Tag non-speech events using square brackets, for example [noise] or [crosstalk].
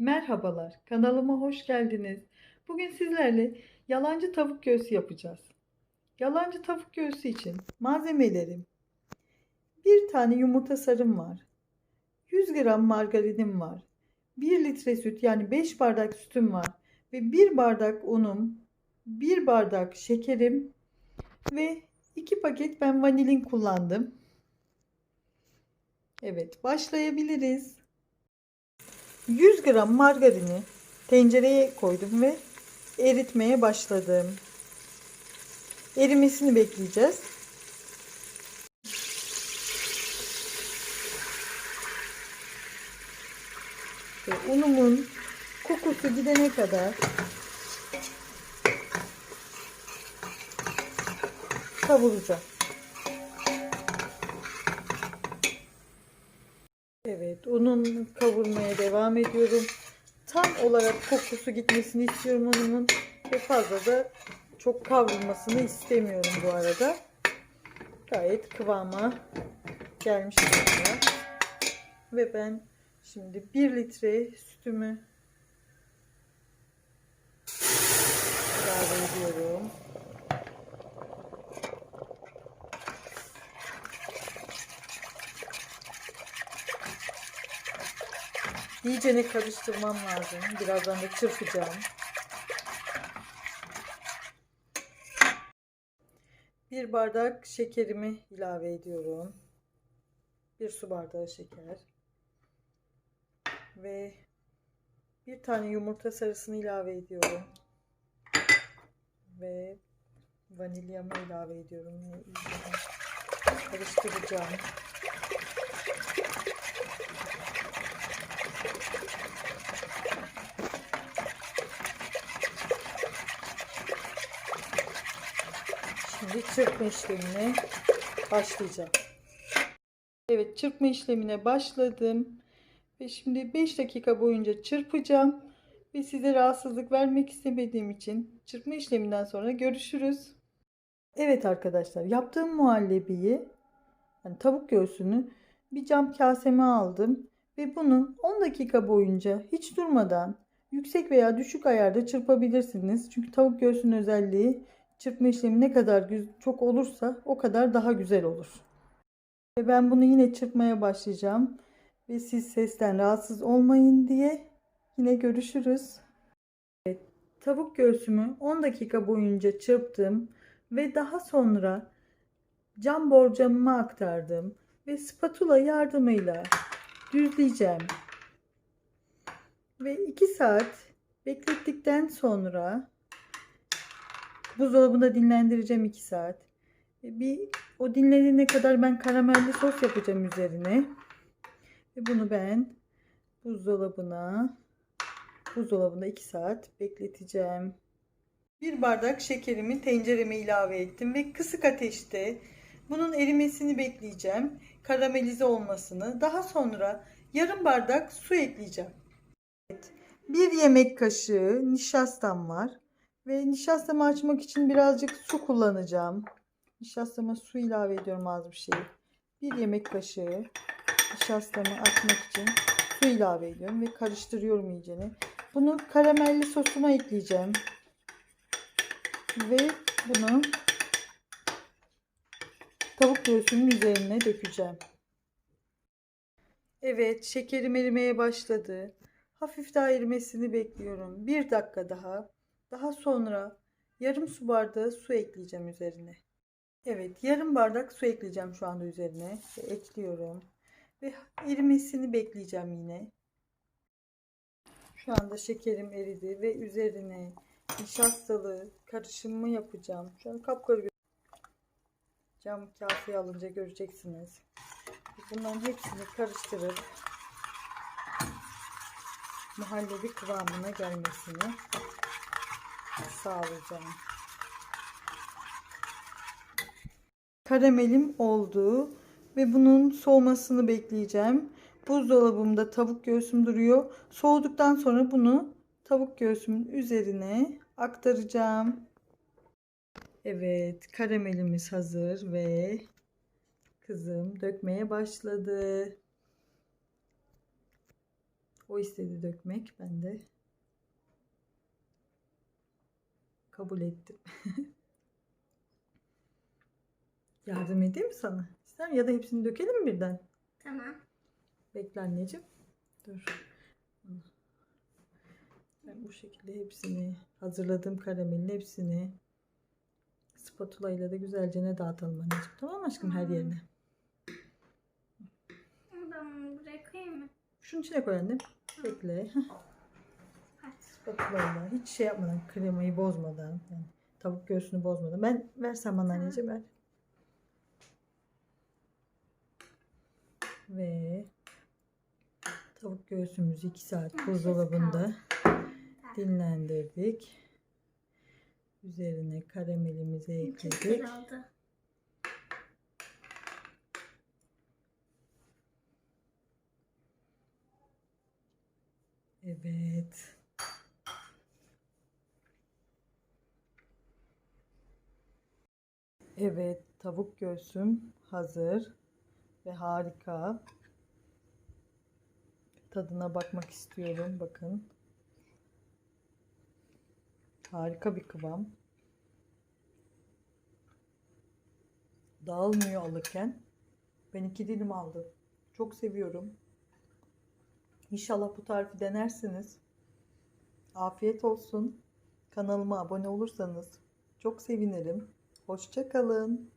Merhabalar, kanalıma hoş geldiniz. Bugün sizlerle yalancı tavuk göğsü yapacağız. Yalancı tavuk göğsü için malzemelerim bir tane yumurta sarım var. 100 gram margarinim var. 1 litre süt yani 5 bardak sütüm var. Ve 1 bardak unum, 1 bardak şekerim ve 2 paket ben vanilin kullandım. Evet başlayabiliriz. 100 gram margarini tencereye koydum ve eritmeye başladım. Erimesini bekleyeceğiz. Ve unumun kokusu gidene kadar kavuracağım. Evet, unun kavurmaya devam ediyorum. Tam olarak kokusu gitmesini istiyorum unumun ve fazla da çok kavrulmasını istemiyorum bu arada. Gayet kıvama gelmiş durumda. Ve ben şimdi 1 litre sütümü ilave ediyorum. İyicene karıştırmam lazım. Birazdan da çırpacağım. Bir bardak şekerimi ilave ediyorum. Bir su bardağı şeker. Ve bir tane yumurta sarısını ilave ediyorum. Ve vanilyamı ilave ediyorum. Karıştıracağım. Şimdi çırpma işlemine başlayacağım. Evet çırpma işlemine başladım. Ve şimdi 5 dakika boyunca çırpacağım. Ve size rahatsızlık vermek istemediğim için çırpma işleminden sonra görüşürüz. Evet arkadaşlar yaptığım muhallebiyi yani tavuk göğsünü bir cam kaseme aldım. Ve bunu 10 dakika boyunca hiç durmadan yüksek veya düşük ayarda çırpabilirsiniz. Çünkü tavuk göğsünün özelliği çırpma işlemi ne kadar çok olursa o kadar daha güzel olur. Ve ben bunu yine çırpmaya başlayacağım. Ve siz sesten rahatsız olmayın diye yine görüşürüz. Evet, tavuk göğsümü 10 dakika boyunca çırptım ve daha sonra cam borcamıma aktardım ve spatula yardımıyla düzleyeceğim. Ve 2 saat beklettikten sonra buzdolabında dinlendireceğim 2 saat. Bir o dinlenene kadar ben karamelli sos yapacağım üzerine. Ve bunu ben buzdolabına buzdolabında 2 saat bekleteceğim. Bir bardak şekerimi tencereme ilave ettim ve kısık ateşte bunun erimesini bekleyeceğim. Karamelize olmasını. Daha sonra yarım bardak su ekleyeceğim. Evet, bir yemek kaşığı nişastam var. Ve nişastamı açmak için birazcık su kullanacağım. Nişastama su ilave ediyorum az bir şey. Bir yemek kaşığı nişastamı açmak için su ilave ediyorum ve karıştırıyorum iyicene. Bunu karamelli sosuma ekleyeceğim. Ve bunu tavuk göğsünün üzerine dökeceğim. Evet şekerim erimeye başladı. Hafif daha erimesini bekliyorum. Bir dakika daha. Daha sonra yarım su bardağı su ekleyeceğim üzerine. Evet yarım bardak su ekleyeceğim şu anda üzerine. Ve ekliyorum. Ve erimesini bekleyeceğim yine. Şu anda şekerim eridi ve üzerine nişastalı karışımımı yapacağım. Şu an kapkara cam kaseye alınca göreceksiniz. Bunların hepsini karıştırıp muhallebi kıvamına gelmesini sağlayacağım. Karamelim oldu ve bunun soğumasını bekleyeceğim. Buzdolabımda tavuk göğsüm duruyor. Soğuduktan sonra bunu tavuk göğsümün üzerine aktaracağım. Evet, karamelimiz hazır ve kızım dökmeye başladı. O istedi dökmek. Ben de kabul ettim. [laughs] Yardım edeyim mi sana? İster? Ya da hepsini dökelim mi birden? Tamam. Bekle anneciğim. Dur. Ben bu şekilde hepsini hazırladığım karamelin hepsini spatula ile de güzelce ne dağıtalım anneciğim. Tamam mı aşkım her yerine. Ben bunu buraya koyayım mı? Şunun içine koy annem. Bekle. Hadi. Spatula ile hiç şey yapmadan kremayı bozmadan yani tavuk göğsünü bozmadan. Ben versen bana anneciğim ver. Ve tavuk göğsümüzü 2 saat buzdolabında dinlendirdik. Üzerine karamelimizi ekledik. Evet. Evet, tavuk göğsüm hazır ve harika. Tadına bakmak istiyorum. Bakın. Harika bir kıvam. Dağılmıyor alırken. Ben iki dilim aldım. Çok seviyorum. İnşallah bu tarifi denersiniz. Afiyet olsun. Kanalıma abone olursanız çok sevinirim. Hoşça kalın.